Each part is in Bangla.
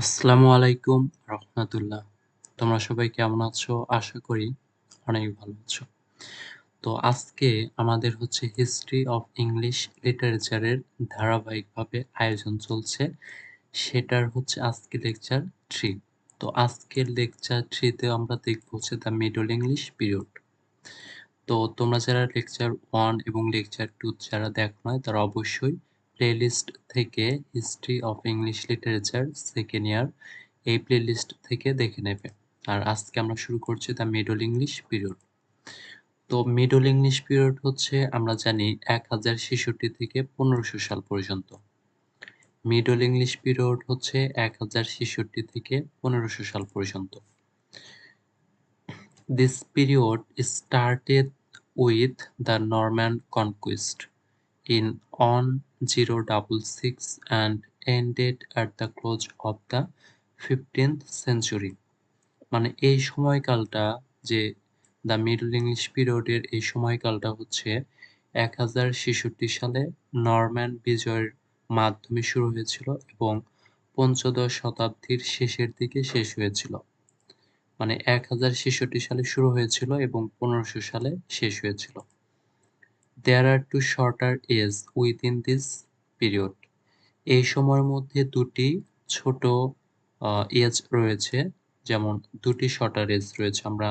আসসালামু আলাইকুম রহমতুল্লাহ। তোমরা সবাই কেমন আছো? আশা করি অনেক ভালো আছো। তো আজকে আমাদের হচ্ছে হিস্ট্রি অফ ইংলিশ লিটারেচারের ধারাবাহিকভাবে আয়োজন চলছে। সেটার হচ্ছে আজকে লেকচার থ্রি তো আজকের লেকচার থ্রিতে আমরা দেখব হচ্ছে দ্য মিডল ইংলিশ পিরিয়ড তো তোমরা যারা লেকচার ওয়ান এবং লেকচার টু যারা দেখো নয় তারা অবশ্যই প্লেলিস্ট থেকে history of English literature second year এই প্লেলিস্ট থেকে দেখে নেবে। আর আজকে আমরা শুরু করছি দ্য মিডল ইংলিশ পিরিয়ড তো মিডল ইংলিশ পিরিয়ড হচ্ছে আমরা জানি এক হাজার ছেষট্টি থেকে পনেরোশো সাল পর্যন্ত। মিডল ইংলিশ পিরিয়ড হচ্ছে এক হাজার ছেষট্টি থেকে পনেরোশো সাল পর্যন্ত। This period started with the Norman conquest in on 1066 and ended at the close of the 15th century. মানে এই সময়কালটা যে দ্য মিডল ইংলিশ পিরিয়ডের এই সময়কালটা হচ্ছে এক হাজার ছেষট্টি সালে নরম্যান বিজয়ের মাধ্যমে শুরু হয়েছিল এবং পঞ্চদশ শতাব্দীর শেষের দিকে শেষ হয়েছিল। মানে এক হাজার ছেষট্টি সালে শুরু হয়েছিল এবং পনেরোশো সালে শেষ হয়েছিল। There are two shorter age within this period এই সময়ের মধ্যে দুটি ছোট এজ রয়েছে। যেমন দুটি শর্টার এজ রয়েছে। আমরা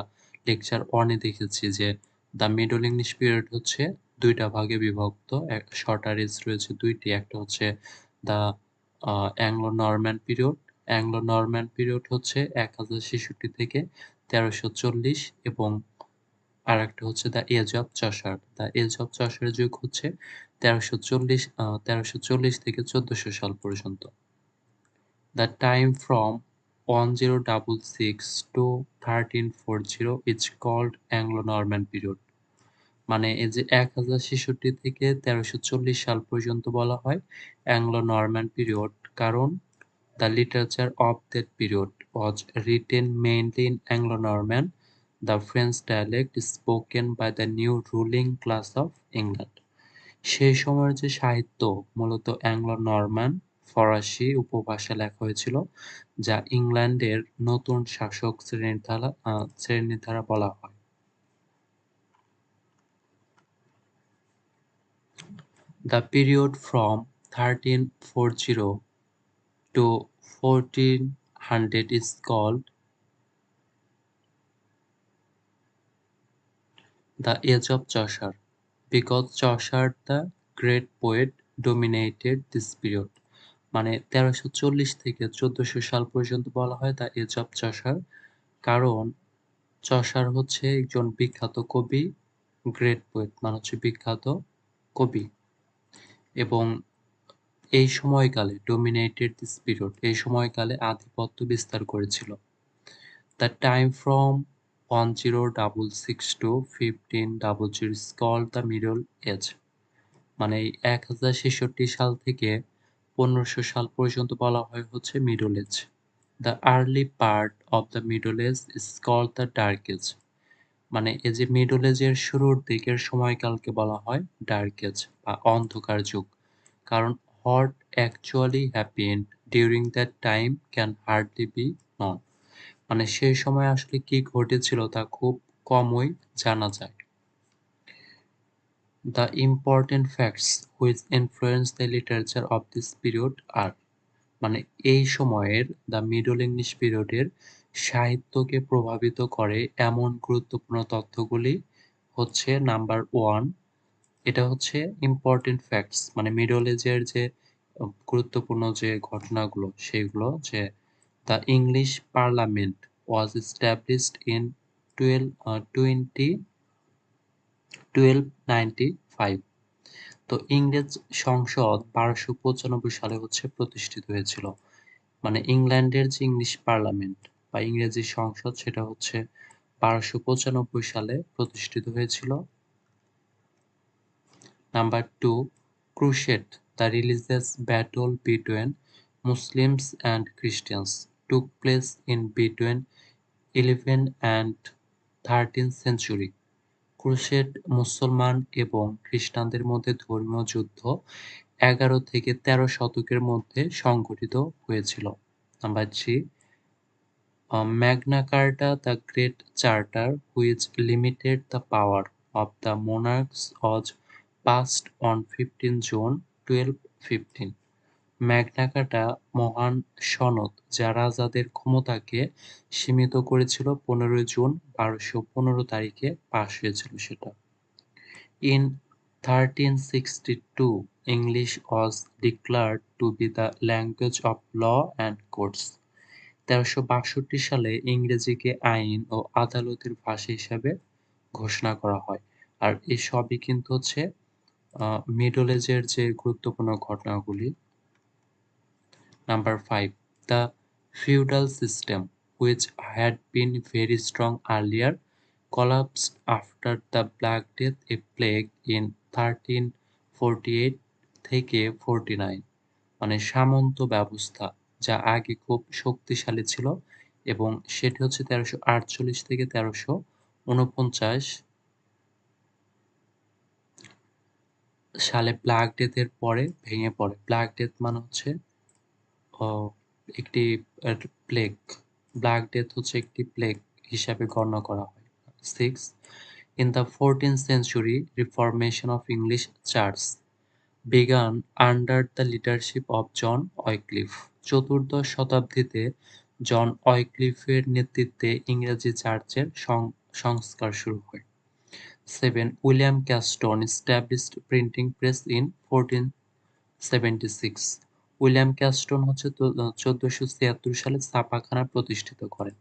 লেকচার ওয়ানে দেখেছি যে দ্য মিডল ইংলিশ পিরিয়ড হচ্ছে দুইটা ভাগে বিভক্ত। শর্টার এজ রয়েছে দুইটি, একটা হচ্ছে the Anglo Norman period Anglo Norman period হচ্ছে এক হাজার ছেষট্টি থেকে তেরোশো চল্লিশ এবং আর একটা হচ্ছে the age of Chaucer the age of Chaucer যুগ হচ্ছে তেরোশো চল্লিশ তেরোশো চল্লিশ থেকে চোদ্দশো সাল পর্যন্ত। The time from one zero double six to thirteen four zero is called Anglo Norman period. মানে এই যে এক হাজার ছেষট্টি থেকে তেরোশো চল্লিশ সাল পর্যন্ত বলা হয় অ্যাংলো নরম্যান পিরিয়ড, কারণ the literature of that period was written mainly in Anglo Norman the French dialect spoken by the new ruling class of England. সেই সময়ের যে সাহিত্য মূলত অ্যাংলো নরম্যান ফরাসি উপভাষা লেখা হয়েছিল যা ইংল্যান্ডের নতুন শাসক শ্রেণির দ্বারা শ্রেণির দ্বারা বলা হয় The period from 1340 to 1400 is called the age of Chaucer because Chaucer the great poet, dominated this period. মানে তেরোশো চল্লিশ থেকে চোদ্দশো সাল পর্যন্ত বলা হয় দ্য এজ অফ চষার কারণ চষার হচ্ছে একজন বিখ্যাত কবি গ্রেট পোয়েট মানে হচ্ছে বিখ্যাত কবি। এবং এই সময়কালে ডোমিনেটেড দিস পিরিয়ড এই সময়কালে আধিপত্য বিস্তার করেছিল। The time from one zero double six to fifteen double zero called the Middle Age মানে এই এক হাজার ছেষট্টি সাল থেকে পনেরোশো সাল পর্যন্ত বলা হয় হচ্ছে Middle Age the early part of the Middle Age called the Dark Age মানে এই যে মিডল এজের শুরুর দিকের সময়কালকে বলা হয় ডার্ক এজ বা অন্ধকার যুগ। কারণ what actually happened during that time can hardly be মানে সেই সময় আসলে কি ঘটেছিল তা খুব কমই জানা যায়। The important facts which influence the literature of this period are মানে এই সময়ের দ্য মিডল ইংলিশ পিরিয়ডের সাহিত্যকে প্রভাবিত করে এমন গুরুত্বপূর্ণ তথ্যগুলি হচ্ছে নাম্বার ওয়ান এটা হচ্ছে ইম্পর্টেন্ট ফ্যাক্টস মানে মিডল এজের যে গুরুত্বপূর্ণ যে ঘটনাগুলো সেগুলো যে English parliament was established in twelve twenty twelve ninety five তো ইংরেজ সংসদ বারোশো পঁচানব্বই সালে হচ্ছে প্রতিষ্ঠিত হয়েছিল। মানে ইংল্যান্ডের যে ইংলিশ পার্লামেন্ট বা ইংরেজি সংসদ সেটা হচ্ছে বারোশো পঁচানব্বই সালে প্রতিষ্ঠিত হয়েছিল। Number two crusade the religious battle between Muslims and Christians took place in between eleven and thirteen century crusade মুসলমান এবং খ্রিস্টানদের মধ্যে ধর্মীয় যুদ্ধ এগারো থেকে তেরো শতকের মধ্যে সংঘটিত হয়েছিল number three Magna Carta, the Great Charter, which limited the power of the monarchs, was passed on 15 June 1215. Magna Carta মহান সনদ যা রাজাদের ক্ষমতাকে সীমিত করেছিল পনেরোই জুন বারোশো পনেরো তারিখে পাশ হয়েছিল সেটা। In thirteen sixty two English was declared to be the language of law and courts তেরোশো বাষট্টি সালে ইংরেজিকে আইন ও আদালতের ভাষা হিসাবে ঘোষণা করা হয়। আর এসবই কিন্তু হচ্ছে মিডল এজের যে গুরুত্বপূর্ণ ঘটনাগুলি number five the feudal system which had been very strong earlier collapsed after the Black Death, a plague in 1348 থেকে 49 মানে সামন্ত ব্যবস্থা যা আগে খুব শক্তিশালী ছিল এবং সেটি হচ্ছে তেরোশো আটচল্লিশ থেকে তেরোশো উনপঞ্চাশ সালে ব্ল্যাক ডেথের পরে ভেঙে পড়ে। ব্ল্যাক ডেথ মানে হচ্ছে একটি প্লেগ ব্ল্যাক ডেথ হচ্ছে একটি প্লেগ হিসাবে গণ্য করা হয়। Six in the fourteen century reformation of English church began under the leadership of John Wycliffe চতুর্দশ শতাব্দীতে জন অয়ক্লিফের নেতৃত্বে ইংরেজি চার্চের সংস্কার শুরু হয়। Seven William Caxton established printing press in fourteen seventy six William Caxton হচ্ছে চোদ্দশো ছিয়াত্তর সালে ছাপাখানা প্রতিষ্ঠিত করেন।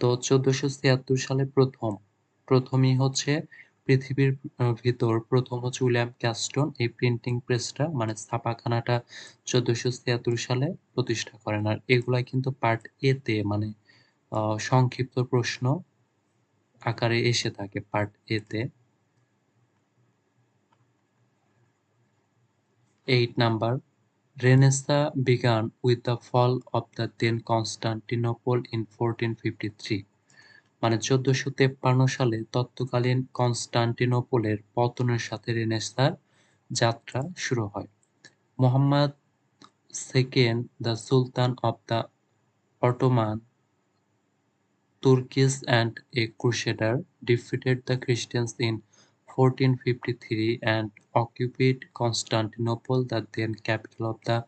তো চোদ্দশো ছিয়াত্তর সালে প্রথম, প্রথমই হচ্ছে পৃথিবীর ভিতর, প্রথম হচ্ছে উইলিয়াম ক্যাস্টন এই প্রিন্টিং প্রেসটা মানে ছাপাখানাটা চোদ্দশো ছিয়াত্তর সালে প্রতিষ্ঠা করেন। আর এগুলা কিন্তু পার্ট এতে মানে সংক্ষিপ্ত প্রশ্ন আকারে এসে থাকে পার্ট এতে eight number Renaissance began with the fall of the then Constantinople in 1453 মানে চোদ্দশো তেপ্পান্ন সালে তৎকালীন কনস্টান্টিনোপলের পতনের সাথে রেনেসার যাত্রা শুরু হয়। Mohammed second the sultan of the Ottoman Turks and a crusader, defeated the Christians in 1453 and occupied Constantinople, the then capital of the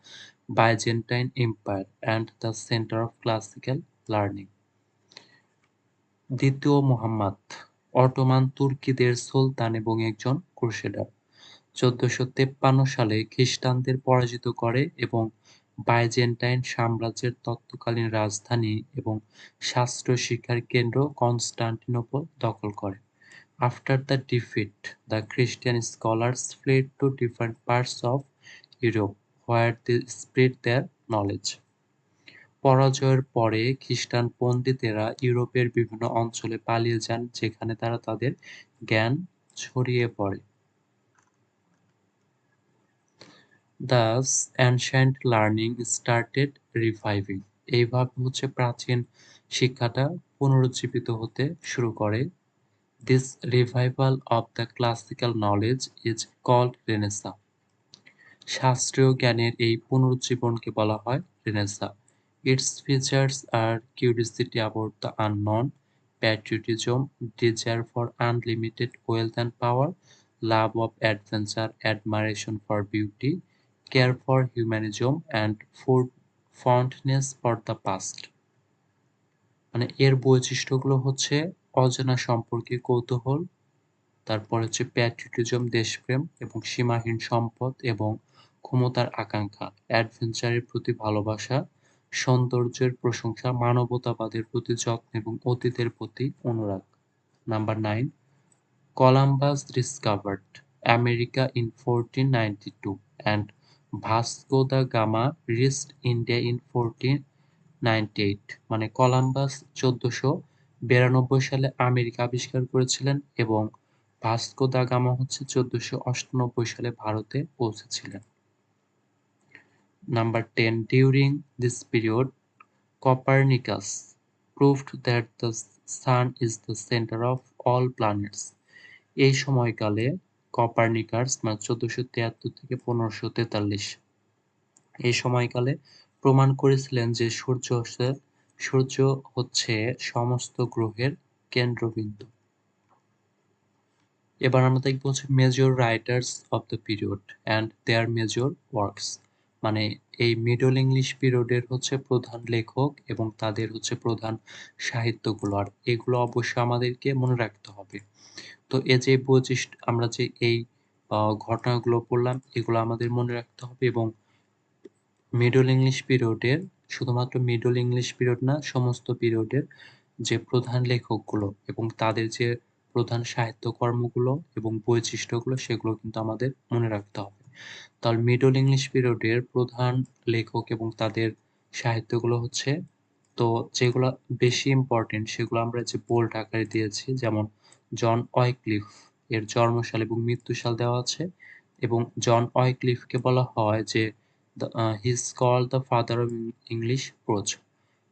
Byzantine Empire and the center of classical learning. দ্বিতীয় মোহাম্মদ অটোমান তুর্কিদের সুলতান এবং একজন ক্রুসেডার চোদ্দশো তেপ্পান্ন সালে খ্রিস্টানদের পরাজিত করে এবং বাইজেন্টাইন সাম্রাজ্যের তৎকালীন রাজধানী এবং শাস্ত্র শিক্ষার কেন্দ্র কনস্টান্টিনোপল দখল করে after the defeat the Christian scholars fled to different parts of Europe where they spread their knowledge পরাজয়ের পরে খ্রিস্টান পণ্ডিতেরা ইউরোপের বিভিন্ন অঞ্চলে পালিয়ে যান, যেখানে তারা তাদের জ্ঞান ছড়িয়ে পড়ে। Thus ancient learning started reviving এইভাবে হচ্ছে প্রাচীন শিক্ষাটা পুনরুজ্জীবিত হতে শুরু করে। This revival of the classical knowledge is called renaissance শাস্ত্রীয় জ্ঞানের এই পুনরুজ্জীবনকে বলা হয় renaissance Its features are curiosity about the unknown, patriotism, desire for unlimited wealth and power, love of adventure, admiration for beauty, care for humanism, and fondness for the past. মানে এর বৈশিষ্ট্যগুলো হচ্ছে অজানা সম্পর্কে কৌতূহল, তারপর হচ্ছে প্যাট্রিটিজম দেশপ্রেম এবং সীমাহীন সম্পদ এবং ক্ষমতার আকাঙ্ক্ষা অ্যাডভেঞ্চারের প্রতি ভালোবাসা, সৌন্দর্যের প্রশংসা, মানবতাবাদের প্রতি যত্ন এবং অতীতের প্রতি অনুরাগ। Number nine Columbus discovered America in fourteen ninety two and Vasco da Gama reached India in fourteen ninety eight মানে কলাম্বাস চোদ্দশো বিরানব্বই সালে আমেরিকা আবিষ্কার করেছিলেন এবং ভাস্কো দা গামা হচ্ছে চোদ্দশো অষ্টানব্বই সালে ভারতে পৌঁছেছিলেন Number 10. During this period, Copernicus proved that the sun is the center of all planets. এই সময়কালে কপারনিকাস মানে চোদ্দশো তিয়াত্তর থেকে পনেরোশো তেতাল্লিশ এই সময়কালে প্রমাণ করেছিলেন যে সূর্য হচ্ছে সূর্য হচ্ছে সমস্ত গ্রহের কেন্দ্রবিন্দু। এবার আমরা দেখব হচ্ছে major writers of the period and their major works মানে এই মিডল ইংলিশ পিরিয়ডের হচ্ছে প্রধান লেখক এবং তাদের হচ্ছে প্রধান সাহিত্যগুলো। আর এগুলো অবশ্যই আমাদেরকে মনে রাখতে হবে। তো এ যে বৈশিষ্ট্য, আমরা যে এই ঘটনাগুলো পড়লাম, এগুলো আমাদের মনে রাখতে হবে এবং মিডল ইংলিশ পিরিয়ডের শুধুমাত্র মিডল ইংলিশ পিরিয়ড না, সমস্ত পিরিয়ডের যে প্রধান লেখকগুলো এবং তাদের যে প্রধান সাহিত্যকর্মগুলো এবং বৈশিষ্ট্যগুলো, সেগুলো কিন্তু আমাদের মনে রাখতে হবে। তাহলে মিডল ইংলিশ পিরিয়ডের প্রধান লেখক এবং তাদের সাহিত্যগুলো হচ্ছে, তো যেগুলো বেশি ইম্পর্টেন্ট সেগুলো আমরা যে বোল্ড আকারে দিয়েছি, যেমন জন ওয়াইক্লিফ এর জন্মসাল এবং মৃত্যুসাল দেওয়া আছে এবং জন ওয়াইক্লিফকে বলা হয় যে his call the father of English prose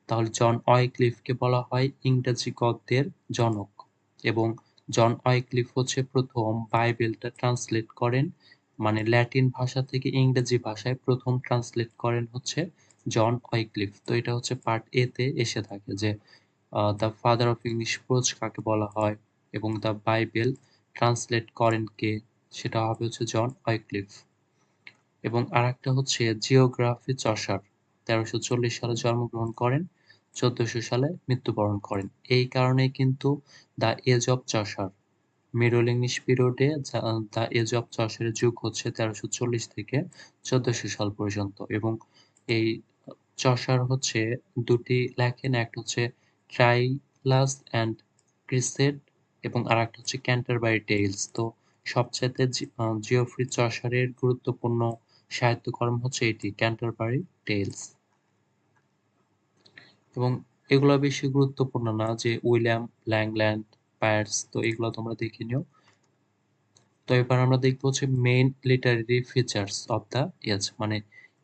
তাহলে জন ওয়াইক্লিফকে বলা হয় ইংরেজি গদ্যের জনক এবং জন ওয়াইক্লিফ হচ্ছে প্রথম বাইবেলটা ট্রান্সলেট করেন মানে ল্যাটিন ভাষা থেকে ইংরেজি ভাষায় প্রথম ট্রান্সলেট করেন হচ্ছে জন ওয়াইক্লিফ তো এটা হচ্ছে পার্ট এ তে এসে থাকে যে the father of English prose কাকে বলা হয় এবং দ্য বাইবেল ট্রান্সলেট করেন কে, সেটা হবে হচ্ছে জন ওয়াইক্লিফ এবং আরেকটা হচ্ছে জিওগ্রাফি চসার তেরোশো চল্লিশ সালে জন্মগ্রহণ করেন, চোদ্দশো সালে মৃত্যুবরণ করেন। এই কারণে কিন্তু the age of Chaucer middle English পিরিয়ডে দ্য এজ অব চসারের যুগ হচ্ছে তেরোশো চল্লিশ থেকে চোদ্দশো সাল পর্যন্ত এবং এই চসার হচ্ছে দুটি লেখেন, একটা হচ্ছে ট্রাইলাস অ্যান্ড ক্রিসেড এবং আর একটা হচ্ছে ক্যান্টারবারি টেইলস। তো সবচাইতে জিওফ্রি চসারের গুরুত্বপূর্ণ সাহিত্যকর্ম হচ্ছে এটি ক্যান্টারবারি টেইলস এবং এগুলো বেশি গুরুত্বপূর্ণ না, যে উইলিয়াম ল্যাংল্যান্ড, পায়ার্স, তো এগুলো তোমরা দেখে নিও। তো এবার আমরা দেখব হচ্ছে main literary features of the age মানে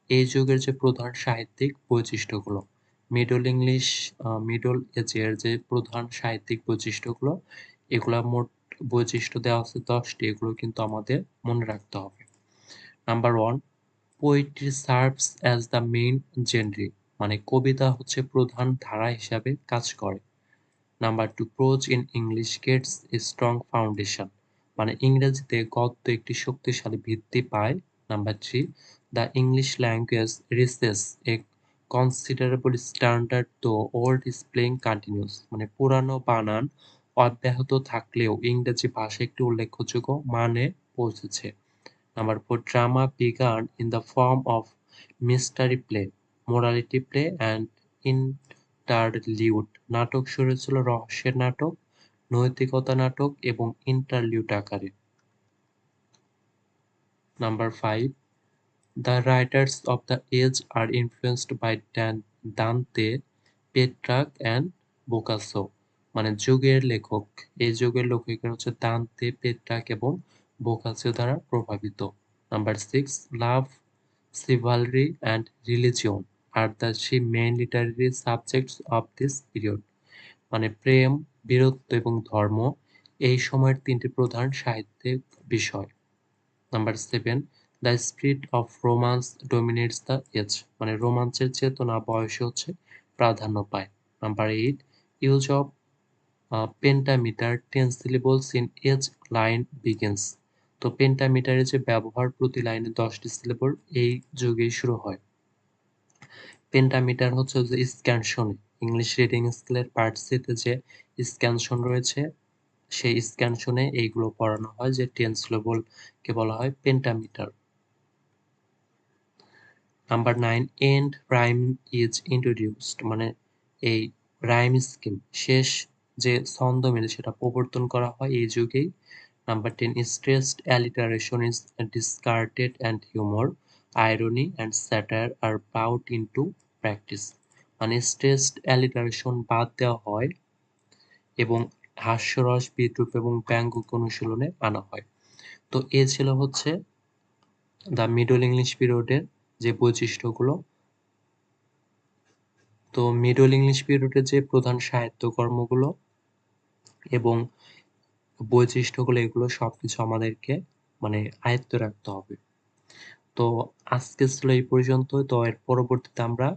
এই যুগের যে প্রধান সাহিত্যিক বৈশিষ্ট্যগুলো মিডল ইংলিশ মিডল এজের যে প্রধান সাহিত্যিক বৈশিষ্ট্যগুলো, এগুলা মোট বৈশিষ্ট্য দেওয়া আছে দশটি, এগুলো কিন্তু আমাদের মনে রাখতে হবে। Number one poetry serves as the main genre মানে কবিতা হচ্ছে প্রধান ধারা হিসাবে কাজ করে। Number two prose in English gets a strong foundation মানে ইংরেজিতে গদ্য একটি শক্তিশালী ভিত্তি পায়। Number three the English language reaches a considerable standard তো ওল্ড ইজ প্লেইং কন্টিনিউস মানে পুরানো, বানান, অব্যাহত থাকলেও ইংরেজি ভাষা একটি উল্লেখযোগ্য মানে পৌঁছেছে। Number four drama began in the form of mystery play morality play and interlude নাটক শুরু হয়েছিল রহস্যের নাটক, নৈতিকতা নাটক এবং ইন্টারলিউড আকারে। Number five the writers of the age are influenced by Dante Petrarch and Boccaccio মানে যুগের লেখক। এই যুগের লেখকের হচ্ছে দান্তে পেট্রাক এবং বোকাসো দ্বারা প্রভাবিত। Number six love chivalry and religion are the C main literary subjects of this period মানে প্রেম, বীরত্ব এবং ধর্ম এই সময়ের তিনটি প্রধান সাহিত্যিক বিষয়। Number seven the spirit of romance dominates the age মানে রোমাঞ্চের চেতনা, বয়সে হচ্ছে প্রাধান্য পায়। Number eight use of pentameter ten syllables in each line begins তো পেন্টামিটারের যে ব্যবহার প্রতি লাইনে দশটি সিলেবল এই যুগেই শুরু হয়। পেন্টামিটার হচ্ছে যে স্ক্যানশনে ইংলিশ রিডিং স্কেলের পার্ট সিতে যে স্ক্যানশন রয়েছে, সেই স্ক্যানশনে এইগুলো পড়ানো হয়, যে টেন সিলেবলকে বলা হয় pentameter number nine end rhyme is introduced মানে এই রাইম স্কিম শেষ যে ছন্দ মিলে সেটা প্রবর্তন করা হয় এই যুগেই। Number ten stressed alliteration is discarded and humour irony and satire are brought into practice মানে স্ট্রেসড অ্যালিটারেশন বাদ দেওয়া হয় এবং হাস্যরস, বিদ্রুপ এবং ব্যঙ্গ অনুশীলনে আনা হয়। তো এ ছিল হচ্ছে দ্য মিডল ইংলিশ পিরিয়ডের যে বৈশিষ্ট্যগুলো। তো মিডল ইংলিশ পিরিয়ডের যে প্রধান সাহিত্যকর্মগুলো এবং বৈশিষ্ট্যগুলো এগুলো সবকিছু আমাদেরকে মানে আয়ত্ত রাখতে হবে। তো আজকে ছিল এই পর্যন্ত। তো এর পরবর্তীতে আমরা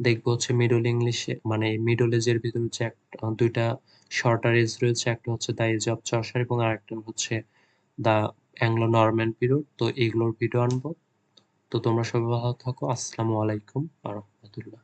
দেখব হচ্ছে মিডল ইংলিশে মানে মিডল এজের ভিতরে হচ্ছে একটা দুইটা শর্টার এজ রয়েছে। একটা হচ্ছে দ্য এজ অফ চসার এবং আরেকটা হচ্ছে দ্য অ্যাংলো নরম্যান পিরিয়ড তো এগুলোর ভিডিও আনব। তো তোমরা সবাই ভালো থাকো। আসসালামু আলাইকুম আ রহমতুল্লাহ।